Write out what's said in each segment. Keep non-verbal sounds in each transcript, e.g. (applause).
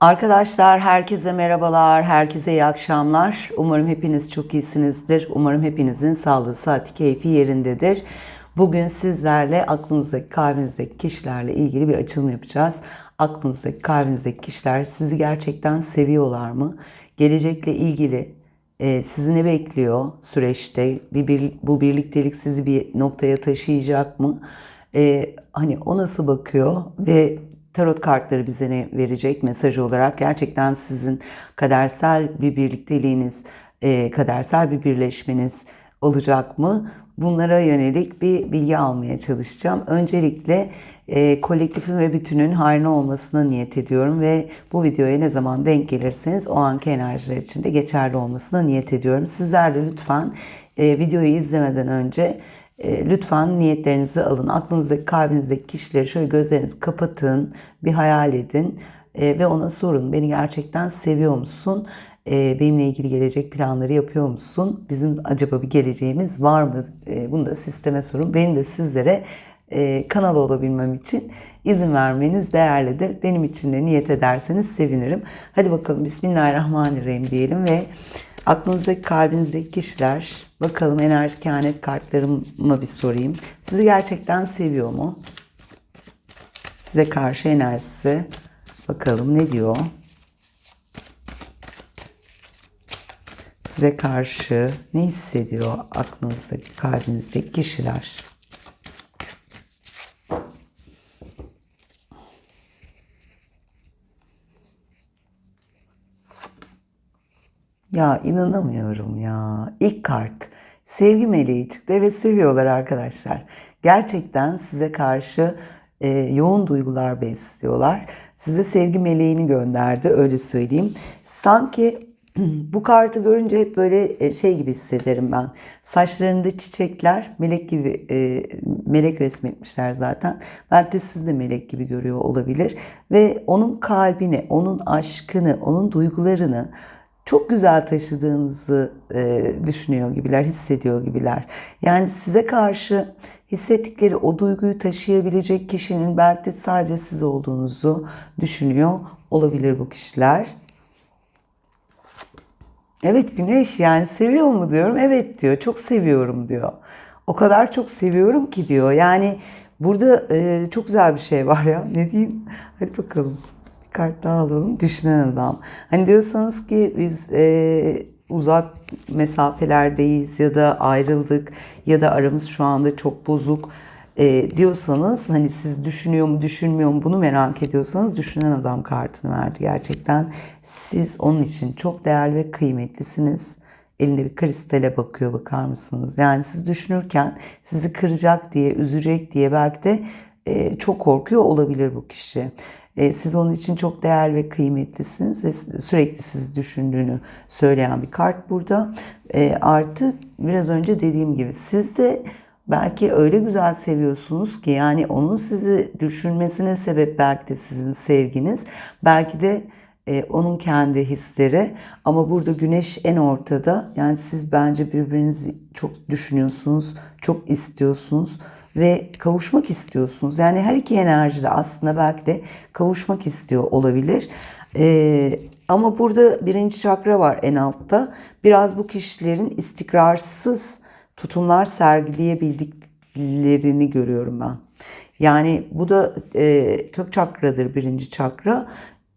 Arkadaşlar herkese merhabalar, herkese iyi akşamlar. Umarım hepiniz çok iyisinizdir. Umarım hepinizin sağlığı, saati, keyfi yerindedir. Bugün sizlerle aklınızdaki, kalbinizdeki kişilerle ilgili bir açılım yapacağız. Aklınızdaki, kalbinizdeki kişiler sizi gerçekten seviyorlar mı? Gelecekle ilgili e, sizi ne bekliyor süreçte? Bir, bir, bu birliktelik sizi bir noktaya taşıyacak mı? E, hani o nasıl bakıyor ve tarot kartları bize ne verecek mesaj olarak gerçekten sizin kadersel bir birlikteliğiniz, e, kadersel bir birleşmeniz olacak mı? Bunlara yönelik bir bilgi almaya çalışacağım. Öncelikle e, kolektifin ve bütünün hayrına olmasına niyet ediyorum ve bu videoya ne zaman denk gelirseniz o anki enerjiler için de geçerli olmasına niyet ediyorum. Sizler de lütfen e, videoyu izlemeden önce e, lütfen niyetlerinizi alın. Aklınızdaki, kalbinizdeki kişileri şöyle gözlerinizi kapatın, bir hayal edin e, ve ona sorun. Beni gerçekten seviyor musun? E, benimle ilgili gelecek planları yapıyor musun? Bizim acaba bir geleceğimiz var mı? E, bunu da sisteme sorun. Benim de sizlere e, kanal olabilmem için izin vermeniz değerlidir. Benim için de niyet ederseniz sevinirim. Hadi bakalım Bismillahirrahmanirrahim diyelim ve aklınızdaki kalbinizdeki kişiler bakalım enerji kehanet kartlarıma bir sorayım. Sizi gerçekten seviyor mu? Size karşı enerjisi bakalım ne diyor? Size karşı ne hissediyor aklınızdaki kalbinizdeki kişiler? Ya inanamıyorum ya. İlk kart sevgi meleği çıktı ve seviyorlar arkadaşlar. Gerçekten size karşı e, yoğun duygular besliyorlar. Size sevgi meleğini gönderdi öyle söyleyeyim. Sanki (clears throat) bu kartı görünce hep böyle e, şey gibi hissederim ben. Saçlarında çiçekler, melek gibi e, melek resmetmişler zaten. Belki de siz de melek gibi görüyor olabilir ve onun kalbini, onun aşkını, onun duygularını çok güzel taşıdığınızı e, düşünüyor gibiler, hissediyor gibiler. Yani size karşı hissettikleri o duyguyu taşıyabilecek kişinin belki de sadece siz olduğunuzu düşünüyor olabilir bu kişiler. Evet Güneş yani seviyor mu diyorum. Evet diyor. Çok seviyorum diyor. O kadar çok seviyorum ki diyor. Yani burada e, çok güzel bir şey var ya. Ne diyeyim? Hadi bakalım. Kart daha alalım. Düşünen adam. Hani diyorsanız ki biz e, uzak mesafelerdeyiz ya da ayrıldık ya da aramız şu anda çok bozuk e, diyorsanız hani siz düşünüyor mu düşünmüyor mu bunu merak ediyorsanız düşünen adam kartını verdi. Gerçekten siz onun için çok değerli ve kıymetlisiniz. Elinde bir kristale bakıyor bakar mısınız? Yani siz düşünürken sizi kıracak diye, üzecek diye belki de e, çok korkuyor olabilir bu kişi. E, siz onun için çok değerli ve kıymetlisiniz ve sürekli sizi düşündüğünü söyleyen bir kart burada. E, artı biraz önce dediğim gibi siz de belki öyle güzel seviyorsunuz ki yani onun sizi düşünmesine sebep belki de sizin sevginiz. Belki de e, onun kendi hisleri ama burada güneş en ortada. Yani siz bence birbirinizi çok düşünüyorsunuz, çok istiyorsunuz ve kavuşmak istiyorsunuz. Yani her iki enerji de aslında belki de kavuşmak istiyor olabilir. Ee, ama burada birinci çakra var en altta. Biraz bu kişilerin istikrarsız tutumlar sergileyebildiklerini görüyorum ben. Yani bu da e, kök çakradır birinci çakra.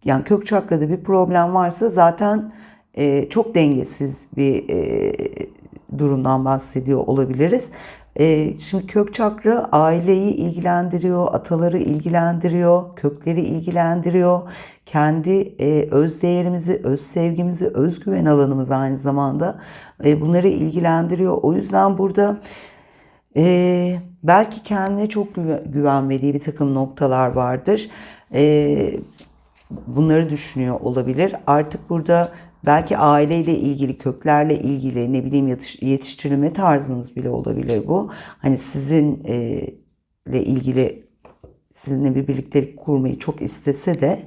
Yani kök çakrada bir problem varsa zaten e, çok dengesiz bir e, durumdan bahsediyor olabiliriz. E, şimdi kök çakra aileyi ilgilendiriyor, ataları ilgilendiriyor, kökleri ilgilendiriyor. Kendi e, öz değerimizi, öz sevgimizi, özgüven alanımız aynı zamanda e, bunları ilgilendiriyor. O yüzden burada e, belki kendine çok güvenmediği bir takım noktalar vardır. Bunları düşünüyor olabilir. Artık burada belki aileyle ilgili, köklerle ilgili ne bileyim yetiştirilme tarzınız bile olabilir bu. Hani sizinle ilgili sizinle bir birliktelik kurmayı çok istese de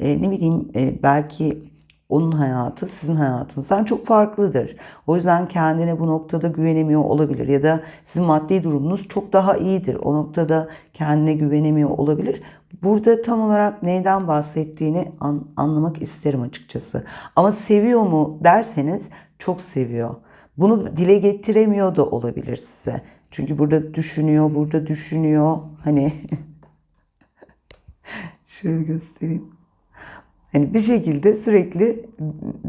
ne bileyim belki onun hayatı sizin hayatınızdan çok farklıdır. O yüzden kendine bu noktada güvenemiyor olabilir ya da sizin maddi durumunuz çok daha iyidir. O noktada kendine güvenemiyor olabilir. Burada tam olarak neyden bahsettiğini an- anlamak isterim açıkçası. Ama seviyor mu derseniz çok seviyor. Bunu dile getiremiyor da olabilir size. Çünkü burada düşünüyor, burada düşünüyor. Hani (laughs) şöyle göstereyim. Hani bir şekilde sürekli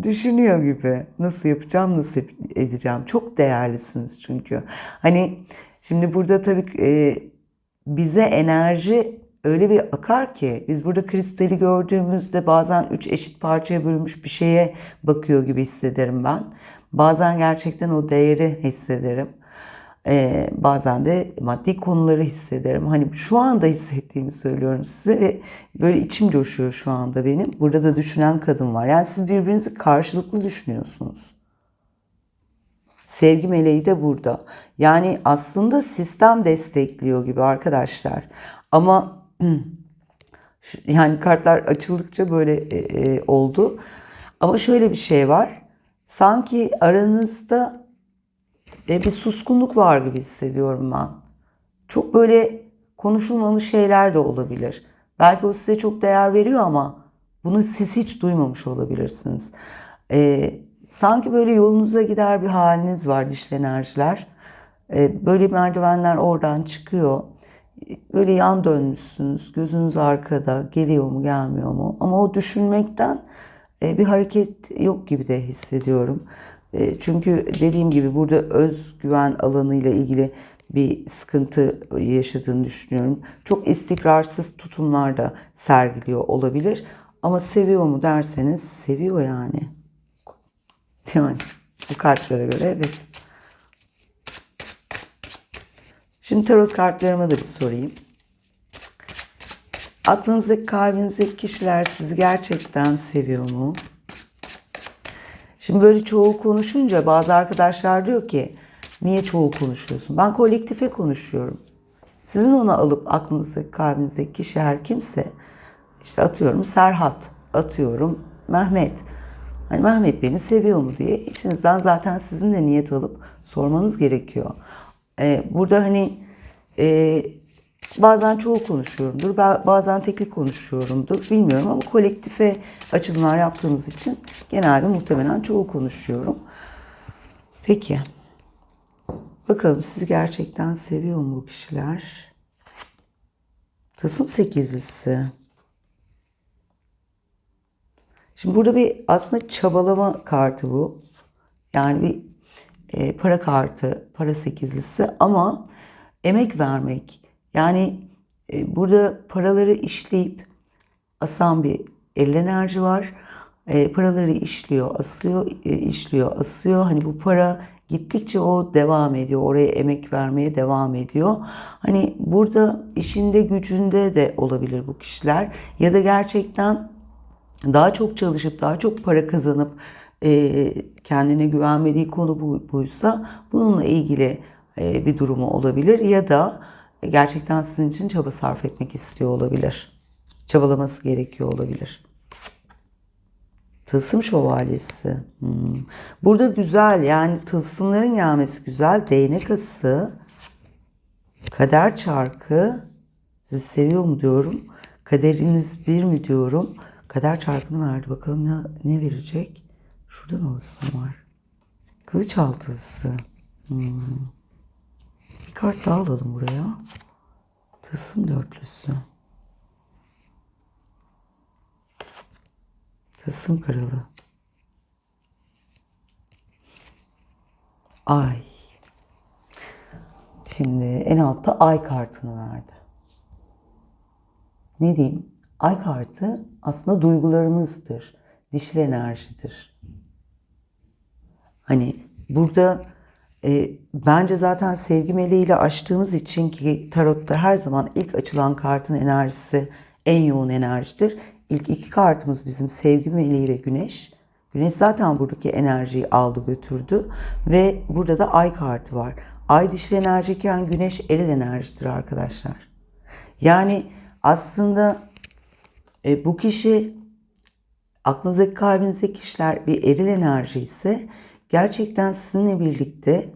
düşünüyor gibi. Nasıl yapacağım, nasıl edeceğim. Çok değerlisiniz çünkü. Hani şimdi burada tabii e, bize enerji öyle bir akar ki biz burada kristali gördüğümüzde bazen üç eşit parçaya bölünmüş bir şeye bakıyor gibi hissederim ben. Bazen gerçekten o değeri hissederim. Ee, bazen de maddi konuları hissederim. Hani şu anda hissettiğimi söylüyorum size ve böyle içim coşuyor şu anda benim. Burada da düşünen kadın var. Yani siz birbirinizi karşılıklı düşünüyorsunuz. Sevgi meleği de burada. Yani aslında sistem destekliyor gibi arkadaşlar. Ama (clears throat) yani kartlar açıldıkça böyle e, e, oldu. Ama şöyle bir şey var. Sanki aranızda e, bir suskunluk var gibi hissediyorum ben. Çok böyle konuşulmamış şeyler de olabilir. Belki o size çok değer veriyor ama bunu siz hiç duymamış olabilirsiniz. E, sanki böyle yolunuza gider bir haliniz var dişli enerjiler. E, böyle merdivenler oradan çıkıyor. Böyle yan dönmüşsünüz, gözünüz arkada, geliyor mu gelmiyor mu? Ama o düşünmekten e, bir hareket yok gibi de hissediyorum. E, çünkü dediğim gibi burada özgüven alanıyla ilgili bir sıkıntı yaşadığını düşünüyorum. Çok istikrarsız tutumlar da sergiliyor olabilir. Ama seviyor mu derseniz seviyor yani. Yani bu kartlara göre evet. Şimdi tarot kartlarıma da bir sorayım. Aklınızdaki, kalbinizdeki kişiler sizi gerçekten seviyor mu? Şimdi böyle çoğul konuşunca bazı arkadaşlar diyor ki niye çoğul konuşuyorsun? Ben kolektife konuşuyorum. Sizin onu alıp aklınızdaki, kalbinizdeki kişi her kimse işte atıyorum Serhat, atıyorum Mehmet. Hani Mehmet beni seviyor mu diye içinizden zaten sizin de niyet alıp sormanız gerekiyor. Ee, burada hani e, bazen çoğu konuşuyorumdur, bazen teklik konuşuyorumdur bilmiyorum ama kolektife açılımlar yaptığımız için genelde muhtemelen çoğu konuşuyorum. Peki. Bakalım sizi gerçekten seviyor mu bu kişiler? Tılsım sekizlisi. Şimdi burada bir aslında çabalama kartı bu. Yani bir e, para kartı, para sekizlisi ama emek vermek. Yani e, burada paraları işleyip asan bir el enerji var. E, paraları işliyor, asıyor, e, işliyor, asıyor. Hani bu para gittikçe o devam ediyor. Oraya emek vermeye devam ediyor. Hani burada işinde gücünde de olabilir bu kişiler. Ya da gerçekten daha çok çalışıp daha çok para kazanıp e, kendine güvenmediği konu bu, buysa bununla ilgili e, bir durumu olabilir ya da gerçekten sizin için çaba sarf etmek istiyor olabilir. Çabalaması gerekiyor olabilir. Tılsım şövalyesi. Hmm. Burada güzel yani tılsımların gelmesi güzel. Değnek ası. Kader çarkı. Sizi seviyor mu diyorum. Kaderiniz bir mi diyorum. Kader çarkını verdi. Bakalım ne, ne verecek? Şuradan alısı mı var? Kılıç altısı. Hmm. Bir kart daha alalım buraya. Tılsım dörtlüsü. Tılsım kralı. Ay. Şimdi en altta ay kartını verdi. Ne diyeyim? Ay kartı aslında duygularımızdır. Dişil enerjidir. Hani burada e, bence zaten sevgi meleğiyle açtığımız için ki tarotta her zaman ilk açılan kartın enerjisi en yoğun enerjidir. İlk iki kartımız bizim sevgi meleği ve güneş. Güneş zaten buradaki enerjiyi aldı götürdü ve burada da ay kartı var. Ay dişil enerjiyken güneş eril enerjidir arkadaşlar. Yani aslında e, bu kişi aklınızdaki kalbinizdeki kişiler bir eril enerji ise gerçekten sizinle birlikte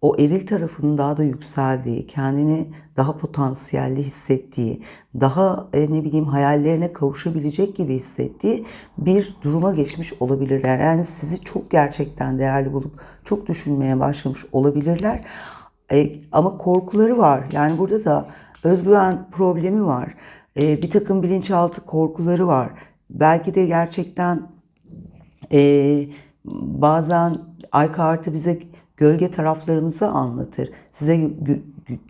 o eril tarafının daha da yükseldiği, kendini daha potansiyelli hissettiği, daha e, ne bileyim hayallerine kavuşabilecek gibi hissettiği bir duruma geçmiş olabilirler. Yani sizi çok gerçekten değerli bulup çok düşünmeye başlamış olabilirler. E, ama korkuları var. Yani burada da özgüven problemi var. E, bir takım bilinçaltı korkuları var. Belki de gerçekten e, bazen ay kartı bize gölge taraflarımızı anlatır. Size gö-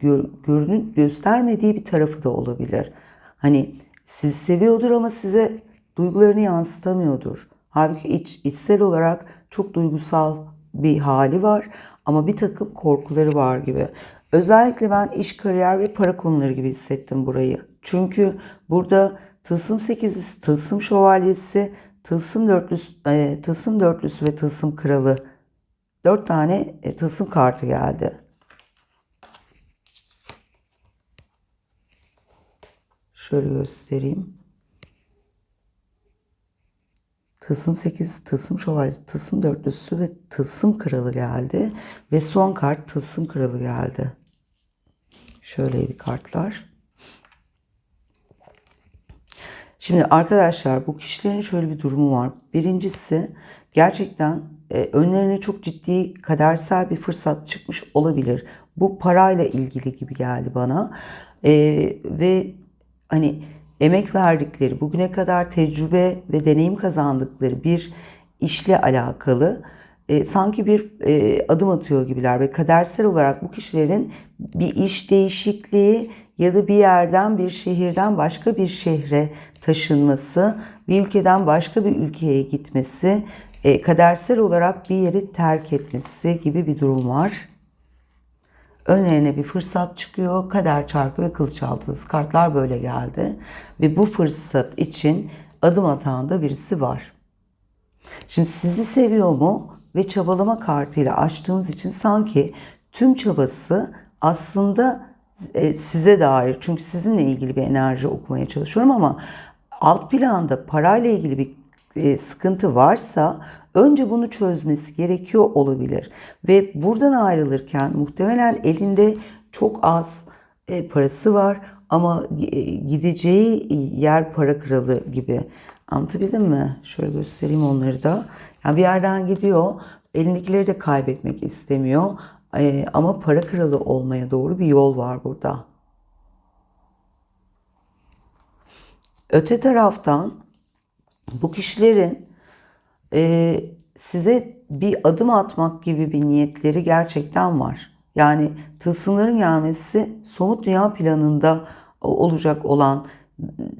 gö- görünün göstermediği bir tarafı da olabilir. Hani sizi seviyordur ama size duygularını yansıtamıyordur. Halbuki iç, içsel olarak çok duygusal bir hali var ama bir takım korkuları var gibi. Özellikle ben iş, kariyer ve para konuları gibi hissettim burayı. Çünkü burada tılsım sekizlisi, tılsım şövalyesi, tılsım dörtlüsü, e, tılsım dörtlüsü ve tılsım kralı dört tane e, tılsım kartı geldi. Şöyle göstereyim. Tılsım 8, tılsım şövalyesi, tılsım dörtlüsü ve tılsım kralı geldi. Ve son kart tılsım kralı geldi. Şöyleydi kartlar. Şimdi arkadaşlar bu kişilerin şöyle bir durumu var. Birincisi gerçekten önlerine çok ciddi kadersel bir fırsat çıkmış olabilir. Bu parayla ilgili gibi geldi bana. E, ve hani emek verdikleri, bugüne kadar tecrübe ve deneyim kazandıkları bir işle alakalı e, sanki bir e, adım atıyor gibiler ve kadersel olarak bu kişilerin bir iş değişikliği ya da bir yerden bir şehirden başka bir şehre taşınması, bir ülkeden başka bir ülkeye gitmesi, e, kadersel olarak bir yeri terk etmesi gibi bir durum var. Önlerine bir fırsat çıkıyor. Kader çarkı ve kılıç altısı kartlar böyle geldi. Ve bu fırsat için adım atan da birisi var. Şimdi sizi seviyor mu ve çabalama kartıyla açtığımız için sanki tüm çabası aslında e, size dair. Çünkü sizinle ilgili bir enerji okumaya çalışıyorum ama alt planda parayla ilgili bir sıkıntı varsa önce bunu çözmesi gerekiyor olabilir. Ve buradan ayrılırken muhtemelen elinde çok az e, parası var ama e, gideceği yer para kralı gibi. Anlatabildim mi? Şöyle göstereyim onları da. Yani bir yerden gidiyor, elindekileri de kaybetmek istemiyor. E, ama para kralı olmaya doğru bir yol var burada. Öte taraftan bu kişilerin e, size bir adım atmak gibi bir niyetleri gerçekten var. Yani tılsımların gelmesi somut dünya planında olacak olan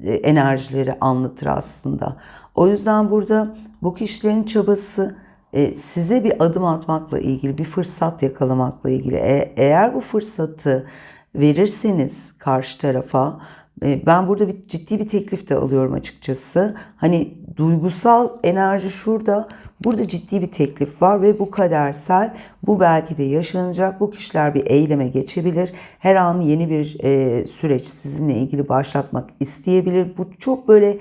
e, enerjileri anlatır aslında. O yüzden burada bu kişilerin çabası e, size bir adım atmakla ilgili, bir fırsat yakalamakla ilgili. E, eğer bu fırsatı verirseniz karşı tarafa ben burada bir ciddi bir teklif de alıyorum açıkçası. Hani duygusal enerji şurada, burada ciddi bir teklif var ve bu kadersel, bu belki de yaşanacak. Bu kişiler bir eyleme geçebilir. Her an yeni bir e, süreç sizinle ilgili başlatmak isteyebilir. Bu çok böyle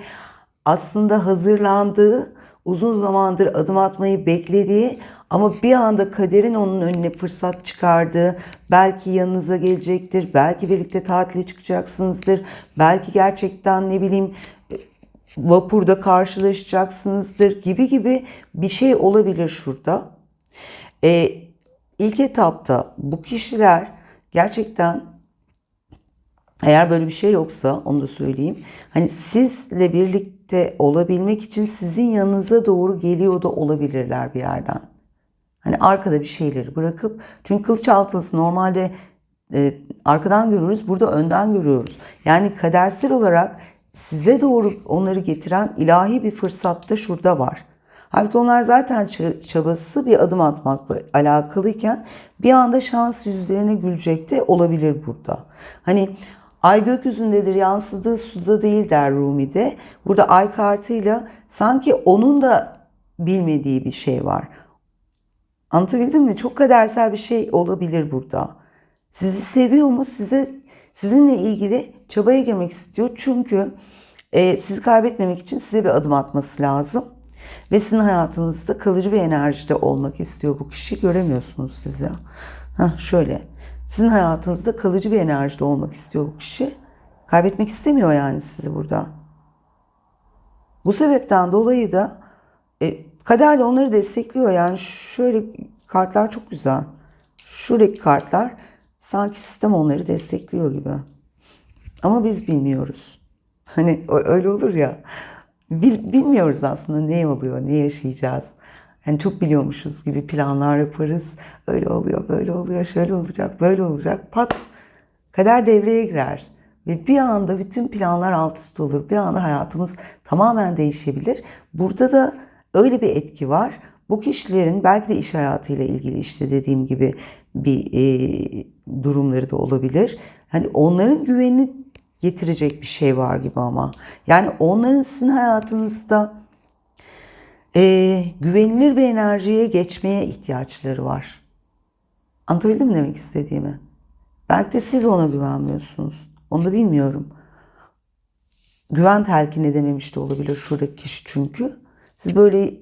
aslında hazırlandığı, uzun zamandır adım atmayı beklediği ama bir anda kaderin onun önüne fırsat çıkardığı, belki yanınıza gelecektir, belki birlikte tatile çıkacaksınızdır, belki gerçekten ne bileyim vapurda karşılaşacaksınızdır gibi gibi bir şey olabilir şurada. Ee, ilk etapta bu kişiler gerçekten eğer böyle bir şey yoksa onu da söyleyeyim. Hani sizle birlikte olabilmek için sizin yanınıza doğru geliyor da olabilirler bir yerden. Hani arkada bir şeyleri bırakıp çünkü kılıç altılısı normalde e, arkadan görüyoruz burada önden görüyoruz. Yani kadersel olarak size doğru onları getiren ilahi bir fırsat da şurada var. Halbuki onlar zaten çabası bir adım atmakla alakalıyken bir anda şans yüzlerine gülecek de olabilir burada. Hani ay gökyüzündedir yansıdığı suda değil der Rumi'de. Burada ay kartıyla sanki onun da bilmediği bir şey var. Anlatabildim mi? Çok kadersel bir şey olabilir burada. Sizi seviyor mu? Size sizinle ilgili çabaya girmek istiyor. Çünkü e, sizi kaybetmemek için size bir adım atması lazım. Ve sizin hayatınızda kalıcı bir enerjide olmak istiyor bu kişi. Göremiyorsunuz siz ya. Heh, şöyle. Sizin hayatınızda kalıcı bir enerjide olmak istiyor bu kişi. Kaybetmek istemiyor yani sizi burada. Bu sebepten dolayı da e, kader de onları destekliyor. Yani şöyle kartlar çok güzel. Şuradaki kartlar sanki sistem onları destekliyor gibi. Ama biz bilmiyoruz. (laughs) Hani öyle olur ya. Bil, bilmiyoruz aslında ne oluyor, ne yaşayacağız. Yani çok biliyormuşuz gibi planlar yaparız. Öyle oluyor, böyle oluyor, şöyle olacak, böyle olacak. Pat kader devreye girer. Ve bir anda bütün planlar alt üst olur. Bir anda hayatımız tamamen değişebilir. Burada da öyle bir etki var. Bu kişilerin belki de iş hayatıyla ilgili işte dediğim gibi bir e, durumları da olabilir. Hani onların güvenini getirecek bir şey var gibi ama. Yani onların sizin hayatınızda e, güvenilir bir enerjiye geçmeye ihtiyaçları var. Anlatabildim mi demek istediğimi? Belki de siz ona güvenmiyorsunuz. Onu da bilmiyorum. Güven telkin edememiş de olabilir şuradaki kişi çünkü. Siz böyle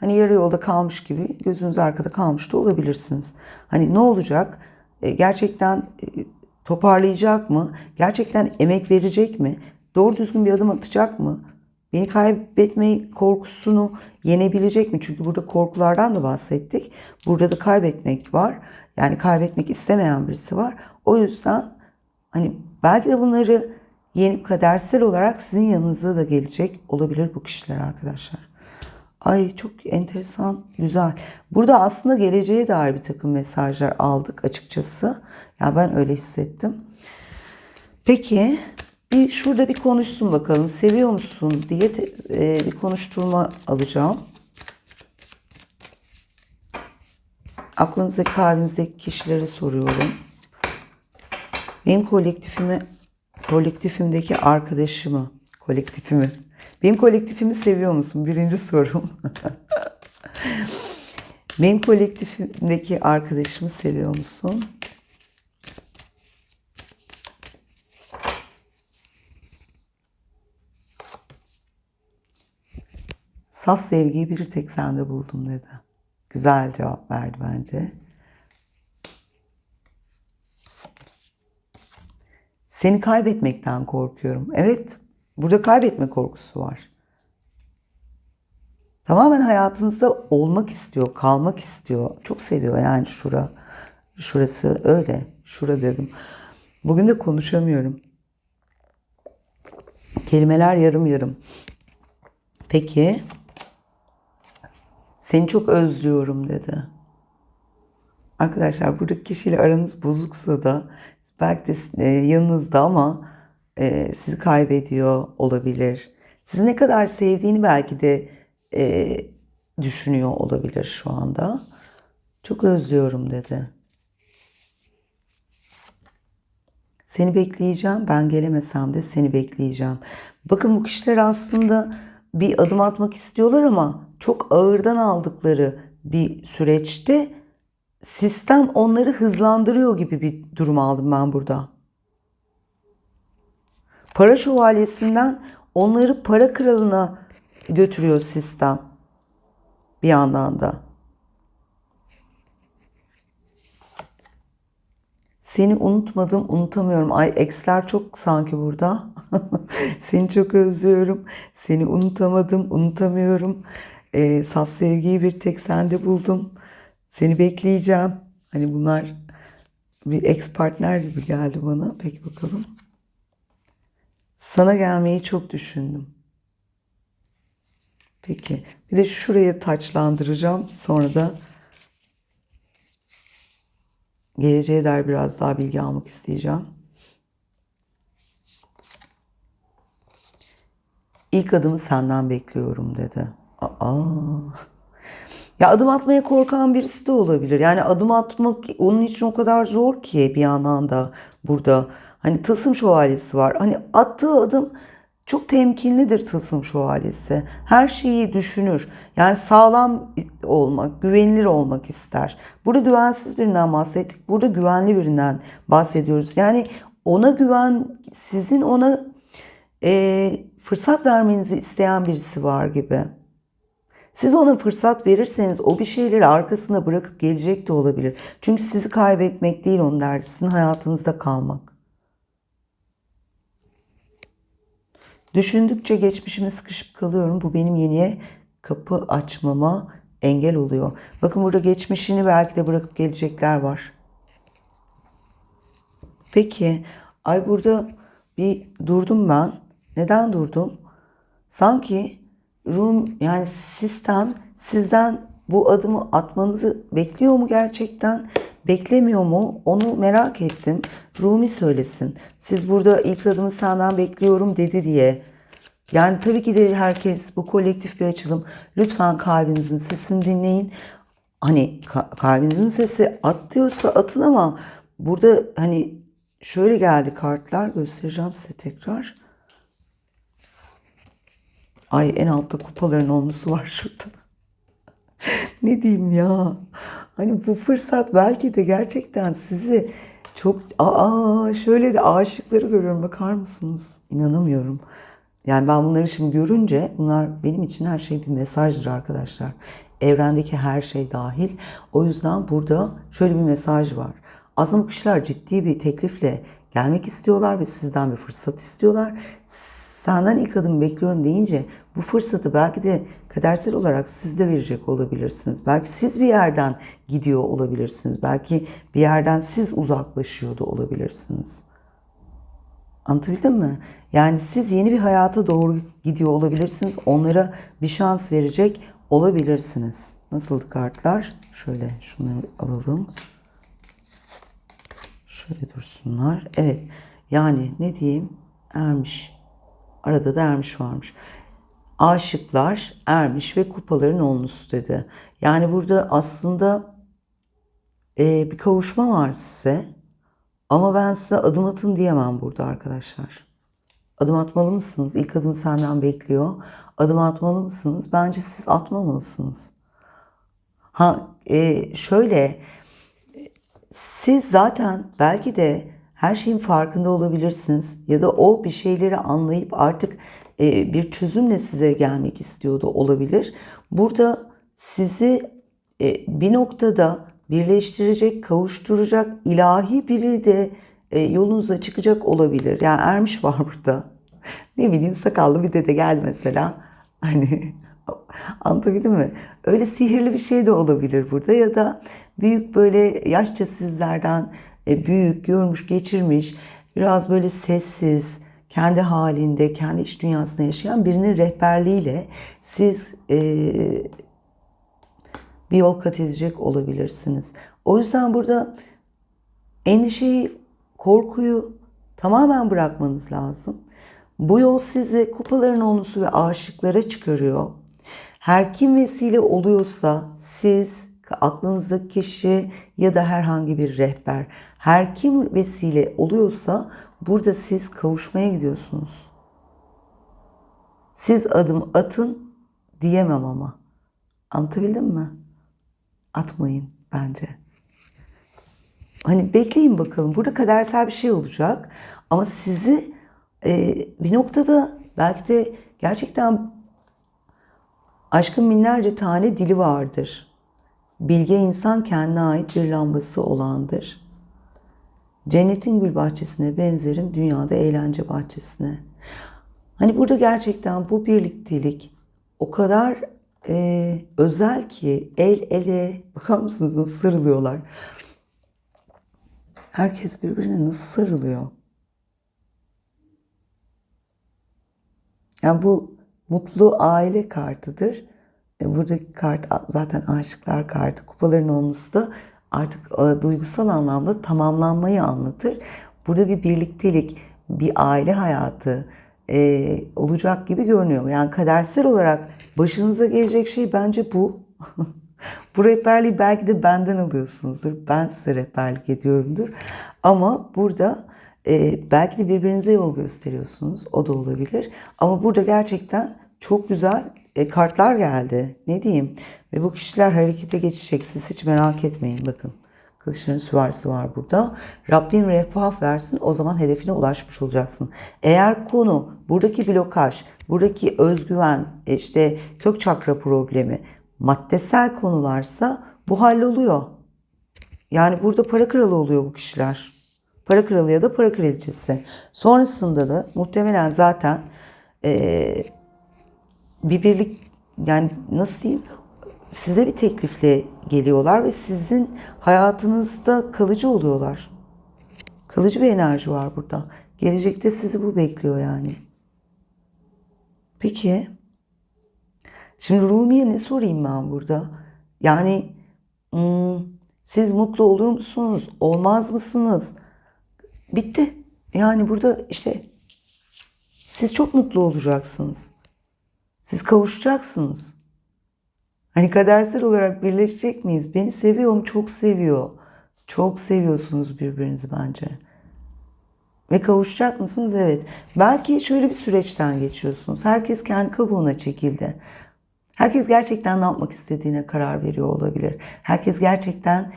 hani yarı yolda kalmış gibi gözünüz arkada kalmış da olabilirsiniz. Hani ne olacak? E, gerçekten e, toparlayacak mı? Gerçekten emek verecek mi? Doğru düzgün bir adım atacak mı? Beni kaybetme korkusunu yenebilecek mi? Çünkü burada korkulardan da bahsettik. Burada da kaybetmek var. Yani kaybetmek istemeyen birisi var. O yüzden hani belki de bunları yenip kadersel olarak sizin yanınıza da gelecek olabilir bu kişiler arkadaşlar. Ay çok enteresan, güzel. Burada aslında geleceğe dair bir takım mesajlar aldık açıkçası. Yani ben öyle hissettim. Peki bir şurada bir konuşsun bakalım. Seviyor musun diye te, e, bir konuşturma alacağım. Aklınızdaki kalbinizdeki kişilere soruyorum. Benim kolektifimi kolektifimdeki arkadaşımı, kolektifimi benim kolektifimi seviyor musun? Birinci sorum. (laughs) Benim kolektifimdeki arkadaşımı seviyor musun? Saf sevgiyi bir tek sende buldum dedi. Güzel cevap verdi bence. Seni kaybetmekten korkuyorum. Evet, Burada kaybetme korkusu var. Tamamen hayatınızda olmak istiyor, kalmak istiyor. Çok seviyor yani şura. Şurası öyle. Şura dedim. Bugün de konuşamıyorum. Kelimeler yarım yarım. Peki. Seni çok özlüyorum dedi. Arkadaşlar buradaki kişiyle aranız bozuksa da belki de e, yanınızda ama e, sizi kaybediyor olabilir. Sizi ne kadar sevdiğini belki de e, düşünüyor olabilir şu anda. Çok özlüyorum dedi. Seni bekleyeceğim. Ben gelemesem de seni bekleyeceğim. Bakın bu kişiler aslında bir adım atmak istiyorlar ama çok ağırdan aldıkları bir süreçte sistem onları hızlandırıyor gibi bir durum aldım ben burada. Para şövalyesinden onları para kralına götürüyor sistem. Bir yandan da. Seni unutmadım, unutamıyorum. Ay eksler çok sanki burada. (laughs) Seni çok özlüyorum. Seni unutamadım, unutamıyorum. Ee, saf sevgiyi bir tek sende buldum. Seni bekleyeceğim. Hani bunlar bir ex partner gibi geldi bana. Peki bakalım. Sana gelmeyi çok düşündüm. Peki. Bir de şuraya taçlandıracağım. Sonra da geleceğe dair biraz daha bilgi almak isteyeceğim. İlk adımı senden bekliyorum dedi. Aa. Ya adım atmaya korkan birisi de olabilir. Yani adım atmak onun için o kadar zor ki bir yandan da burada Hani tılsım şövalyesi var. Hani attığı adım çok temkinlidir tılsım şövalyesi. Her şeyi düşünür. Yani sağlam olmak, güvenilir olmak ister. Burada güvensiz birinden bahsettik. Burada güvenli birinden bahsediyoruz. Yani ona güven, sizin ona e, fırsat vermenizi isteyen birisi var gibi. Siz ona fırsat verirseniz o bir şeyleri arkasına bırakıp gelecek de olabilir. Çünkü sizi kaybetmek değil onun derdi. Sizin hayatınızda kalmak. Düşündükçe geçmişime sıkışıp kalıyorum. Bu benim yeniye kapı açmama engel oluyor. Bakın burada geçmişini belki de bırakıp gelecekler var. Peki, ay burada bir durdum ben. Neden durdum? Sanki Rum yani sistem sizden bu adımı atmanızı bekliyor mu gerçekten? Beklemiyor mu? Onu merak ettim. Rumi söylesin. Siz burada ilk adımı senden bekliyorum dedi diye. Yani tabii ki de herkes bu kolektif bir açılım. Lütfen kalbinizin sesini dinleyin. Hani ka- kalbinizin sesi at diyorsa atın ama burada hani şöyle geldi kartlar göstereceğim size tekrar. Ay en altta kupaların olması var şurada. (laughs) ne diyeyim ya? Hani bu fırsat belki de gerçekten sizi çok aa şöyle de aşıkları görüyorum bakar mısınız? İnanamıyorum. Yani ben bunları şimdi görünce bunlar benim için her şey bir mesajdır arkadaşlar. Evrendeki her şey dahil. O yüzden burada şöyle bir mesaj var. Aslında bu kişiler ciddi bir teklifle gelmek istiyorlar ve sizden bir fırsat istiyorlar. Senden ilk adım bekliyorum deyince bu fırsatı belki de kadersel olarak siz de verecek olabilirsiniz. Belki siz bir yerden gidiyor olabilirsiniz. Belki bir yerden siz uzaklaşıyor da olabilirsiniz. Anlatabildim mi? Yani siz yeni bir hayata doğru gidiyor olabilirsiniz. Onlara bir şans verecek olabilirsiniz. Nasıldı kartlar? Şöyle şunları alalım. Şöyle dursunlar. Evet. Yani ne diyeyim? Ermiş. Arada da ermiş varmış. Aşıklar, ermiş ve kupaların onlusu dedi. Yani burada aslında e, bir kavuşma var size. Ama ben size adım atın diyemem burada arkadaşlar. Adım atmalı mısınız? İlk adım senden bekliyor. Adım atmalı mısınız? Bence siz atmamalısınız. Ha e, şöyle siz zaten belki de her şeyin farkında olabilirsiniz ya da o bir şeyleri anlayıp artık e, bir çözümle size gelmek istiyordu olabilir. Burada sizi e, bir noktada birleştirecek, kavuşturacak ilahi biri de e, yolunuza çıkacak olabilir. Yani ermiş var burada. (laughs) Ne bileyim sakallı bir dede geldi mesela. (laughs) Hani anlatabildim mi? Öyle sihirli bir şey de olabilir burada ya da büyük böyle yaşça sizlerden e, büyük, görmüş, geçirmiş, biraz böyle sessiz, kendi halinde, kendi iç dünyasında yaşayan birinin rehberliğiyle siz e, bir yol kat edecek olabilirsiniz. O yüzden burada endişeyi, korkuyu tamamen bırakmanız lazım. Bu yol sizi kupaların onusu ve aşıklara çıkarıyor. Her kim vesile oluyorsa siz, aklınızdaki kişi ya da herhangi bir rehber, her kim vesile oluyorsa burada siz kavuşmaya gidiyorsunuz. Siz adım atın diyemem ama. Anlatabildim mi? Atmayın bence. Hani bekleyin bakalım. Burada kadersel bir şey olacak. Ama sizi e, bir noktada belki de gerçekten aşkın binlerce tane dili vardır. Bilge insan kendine ait bir lambası olandır. Cennetin gül bahçesine benzerim, dünyada eğlence bahçesine. Hani burada gerçekten bu birliktelik o kadar e, özel ki el ele (laughs) bakar mısınız nasıl sarılıyorlar. Herkes birbirine nasıl sarılıyor. Yani bu mutlu aile kartıdır. E, buradaki kart zaten aşıklar kartı. Kupaların olması da artık e, duygusal anlamda tamamlanmayı anlatır. Burada bir birliktelik, bir aile hayatı e, olacak gibi görünüyor. Yani kadersel olarak başınıza gelecek şey bence bu. (laughs) bu rehberliği belki de benden alıyorsunuzdur. Ben size rehberlik ediyorumdur. Ama burada e, belki de birbirinize yol gösteriyorsunuz. O da olabilir. Ama burada gerçekten çok güzel kartlar geldi. Ne diyeyim? Ve bu kişiler harekete geçecek. Siz hiç merak etmeyin bakın. Kılıçların süvarisi var burada. Rabbim refah versin o zaman hedefine ulaşmış olacaksın. Eğer konu buradaki blokaj, buradaki özgüven, işte kök çakra problemi, maddesel konularsa bu halloluyor. Yani burada para kralı oluyor bu kişiler. Para kralı ya da para kraliçesi. Sonrasında da muhtemelen zaten eee, bir birlik yani nasıl diyeyim size bir teklifle geliyorlar ve sizin hayatınızda kalıcı oluyorlar. Kalıcı bir enerji var burada. Gelecekte sizi bu bekliyor yani. Peki. Şimdi Rumi'ye ne sorayım ben burada? Yani hmm, siz mutlu olur musunuz? Olmaz mısınız? Bitti. Yani burada işte siz çok mutlu olacaksınız. Siz kavuşacaksınız. Hani kadersel olarak birleşecek miyiz? Beni seviyorum, çok seviyor. Çok seviyorsunuz birbirinizi bence. Ve kavuşacak mısınız? Evet. Belki şöyle bir süreçten geçiyorsunuz. Herkes kendi kabuğuna çekildi. Herkes gerçekten ne yapmak istediğine karar veriyor olabilir. Herkes gerçekten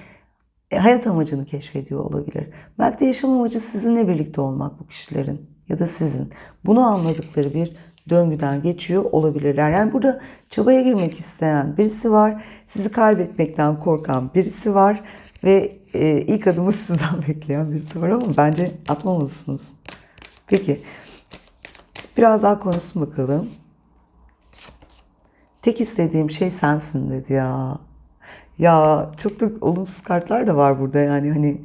e, hayat amacını keşfediyor olabilir. Belki de yaşam amacı sizinle birlikte olmak bu kişilerin ya da sizin. Bunu anladıkları bir döngüden geçiyor olabilirler. Yani burada çabaya girmek isteyen birisi var. Sizi kaybetmekten korkan birisi var. Ve e, ilk adımı (laughs) sizden bekleyen birisi var ama bence atmamalısınız. Peki. Biraz daha konuşsun bakalım. Tek istediğim şey sensin dedi ya. Ya çok da olumsuz kartlar da var burada yani hani.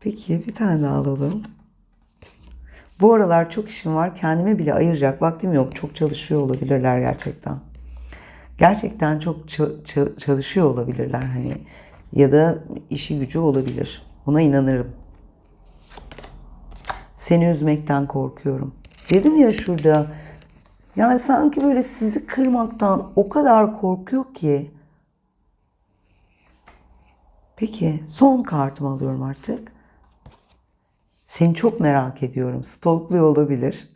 Peki bir tane daha alalım. Bu aralar çok işim var. Kendime bile ayıracak vaktim yok. Çok çalışıyor olabilirler gerçekten. Gerçekten çok ça- ça- çalışıyor olabilirler hani. Ya da işi gücü olabilir. Buna inanırım. Seni üzmekten korkuyorum. Dedim ya şurada. Yani sanki böyle sizi kırmaktan o kadar korkuyor ki. Peki son kartımı alıyorum artık. Seni çok merak ediyorum. Stalkluyor olabilir.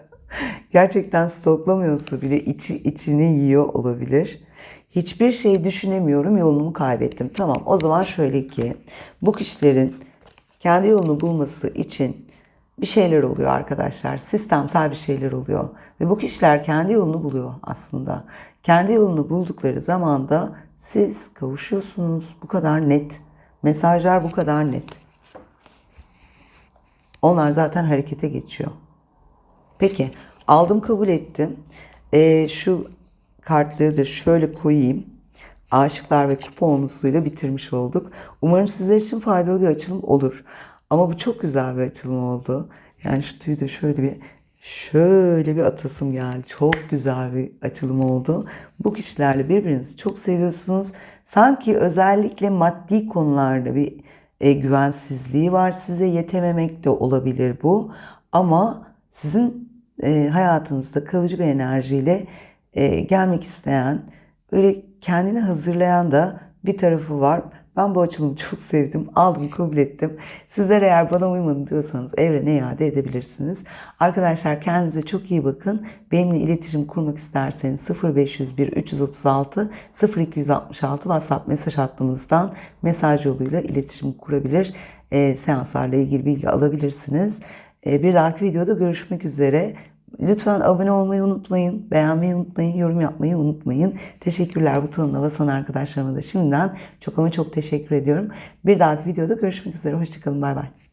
(laughs) Gerçekten stalklamıyorsa bile içi içini yiyor olabilir. Hiçbir şey düşünemiyorum, yolumu kaybettim. Tamam, o zaman şöyle ki bu kişilerin kendi yolunu bulması için bir şeyler oluyor arkadaşlar. Sistemsel bir şeyler oluyor. Ve bu kişiler kendi yolunu buluyor aslında. Kendi yolunu buldukları zaman da siz kavuşuyorsunuz. Bu kadar net. Mesajlar bu kadar net. Onlar zaten harekete geçiyor. Peki aldım kabul ettim. Ee, şu kartları da şöyle koyayım. Aşıklar ve kupa onlusuyla bitirmiş olduk. Umarım sizler için faydalı bir açılım olur. Ama bu çok güzel bir açılım oldu. Yani şu tüyü de şöyle bir şöyle bir atasım geldi. Çok güzel bir açılım oldu. Bu kişilerle birbirinizi çok seviyorsunuz. Sanki özellikle maddi konularda bir e, güvensizliği var. Size yetememek de olabilir bu. Ama sizin e, hayatınızda kalıcı bir enerjiyle e, gelmek isteyen, öyle kendini hazırlayan da bir tarafı var. Ben bu açılımı çok sevdim. Aldım, kabul ettim. Sizler eğer bana uymadı diyorsanız evrene iade edebilirsiniz. Arkadaşlar kendinize çok iyi bakın. Benimle iletişim kurmak isterseniz 0501 336 0266 WhatsApp mesaj hattımızdan mesaj yoluyla iletişim kurabilir. E, seanslarla ilgili bilgi alabilirsiniz. E, bir dahaki videoda görüşmek üzere. Lütfen abone olmayı unutmayın, beğenmeyi unutmayın, yorum yapmayı unutmayın. Teşekkürler butonuna basan arkadaşlarıma da şimdiden çok ama çok teşekkür ediyorum. Bir dahaki videoda görüşmek üzere. Hoşçakalın. Bay bay.